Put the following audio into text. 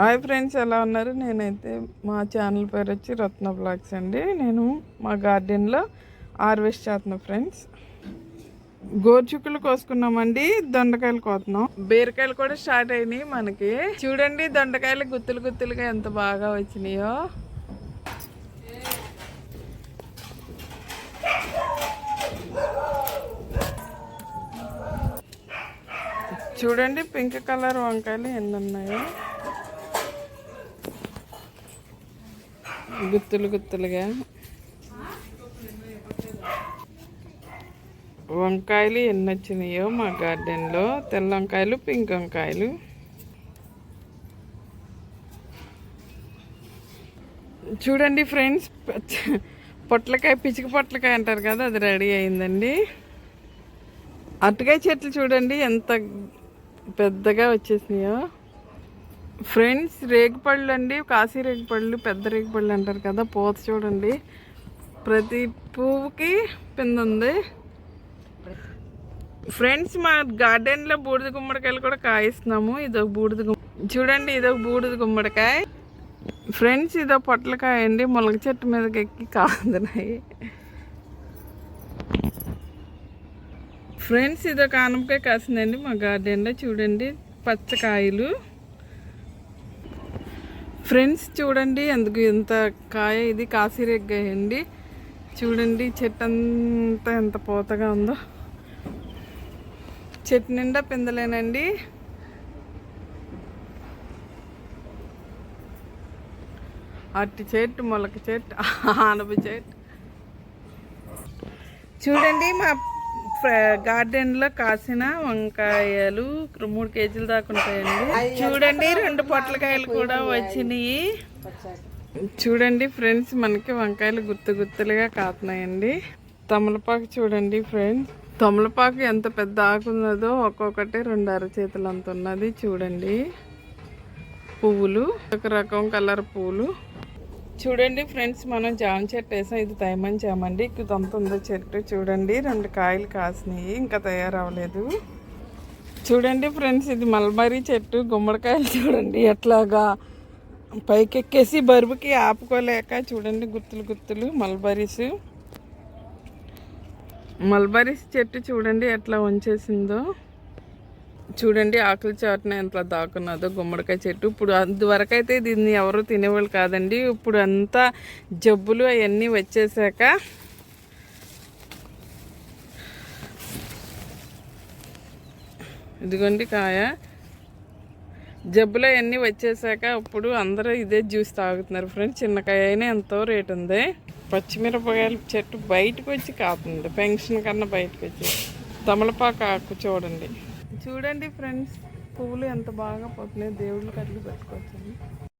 Hi friends ఎలా ఉన్నారు? నేనైతే మా ఛానల్ పేరు వచ్చి రత్న బ్లాగ్స్ అండి. నేను మా గార్డెన్లో హార్వెస్ట్ చేస్తున్నా ఫ్రెండ్స్. గోర్చుకులు కోసుకున్నామండి దొండకాయలు కోతున్నాం బీరకాయలు కూడా స్టార్ట్ అయినాయి మనకి. చూడండి దొండకాయలు గుత్తులు గుత్తులుగా ఎంత బాగా వచ్చినాయో. చూడండి పింక్ కలర్ వంకాయలు ఎన్ని ఉన్నాయో. గుత్తులు గుత్తులుగా. వంకాయలు ఎన్ని వచ్చినాయో మా గార్డెన్లో. తెల్ల వంకాయలు పింక్ వంకాయలు. చూడండి ఫ్రెండ్స్ పొట్లకాయ పిచ్చిక పొట్లకాయ అంటారు కదా అది రెడీ అయిందండి. అరటికాయ చెట్లు చూడండి ఎంత పెద్దగా వచ్చేసినాయో. ఫ్రెండ్స్ రేగిపళ్ళు అండి. కాశీ రేగిపళ్ళు పెద్ద రేగిపళ్ళు అంటారు కదా పూత చూడండి. ప్రతి పువ్వుకి పింద ఉంది. ఫ్రెండ్స్ మా గార్డెన్లో బూడిద గుమ్మడికాయలు కూడా కాయిస్తున్నాము. ఇదొక బూడిద గుమ్మ చూడండి ఒక బూడిద గుమ్మడికాయ. ఫ్రెండ్స్ ఇదో పొట్లకాయ అండి. మొలక చెట్టు మీదకి ఎక్కి కాదున్నాయి ఫ్రెండ్స్ ఇదో ఆనపకాయ కాసిందండి మా గార్డెన్లో చూడండి పచ్చకాయలు. ఫ్రెండ్స్ చూడండి ఎందుకు ఎంత కాయ ఇది కాసిరెగ్గాయ అండి చూడండి చెట్టు అంతా ఎంత పోతగా ఉందో. చెట్టు నిండా పిందలేనండి. అట్టి చెట్టు మొలక చెట్టు ఆనప చెట్టు. చూడండి మా గార్డెన్లో కాసిన వంకాయలు మూడు కేజీలు దాకా ఉంటాయండి. చూడండి రెండు పొట్లకాయలు కూడా వచ్చినాయి. చూడండి ఫ్రెండ్స్ మనకి వంకాయలు గుత్తు గుత్తులుగా కాతున్నాయండి. తమలపాకు చూడండి ఫ్రెండ్స్. తమలపాకు ఎంత పెద్ద ఆకు ఉన్నదో ఒక్కొక్కటి రెండు అరచేతులు అంత ఉన్నది చూడండి. పువ్వులు ఒక రకం కలర్ పువ్వులు చూడండి ఫ్రెండ్స్ మనం జామ చెట్టు వేసాం. ఇది తైమని జామండి. అంత ఉందో చెట్టు చూడండి. రెండు కాయలు కాసినాయి. ఇంకా తయారవ్వలేదు. చూడండి ఫ్రెండ్స్ ఇది మల్బరీ చెట్టు. గుమ్మడికాయలు చూడండి. ఎట్లాగా పైకెక్కేసి బరువుకి ఆపుకోలేక చూడండి గుత్తులు గుత్తులు మల్బరీస్. మల్బరీస్ చెట్టు చూడండి ఎట్లా వంచేసిందో చూడండి ఆకుల చాటున ఎంత దాకున్నదో గుమ్మడికాయ చెట్టు. ఇప్పుడు అంతవరకైతే దీన్ని ఎవరు తినేవాళ్ళు కాదండి. ఇప్పుడు అంతా జబ్బులు అవన్నీ వచ్చేసాక ఇదిగోండి కాయ. జబ్బులు అవన్నీ వచ్చేసాక ఇప్పుడు అందరూ ఇదే జ్యూస్ తాగుతున్నారు ఫ్రెండ్స్. చిన్నకాయ అయినా ఎంతో రేటు ఉంది. పచ్చిమిరపకాయల చెట్టు బయటకు వచ్చి కాతుంది పెన్షన్ కన్నా బయటకు వచ్చి తమలపాకు ఆకు చూడండి. చూడండి ఫ్రెండ్స్ పువ్వులు ఎంత బాగా పోతున్నాయి దేవుళ్ళు కట్లు పెట్టుకోవచ్చు.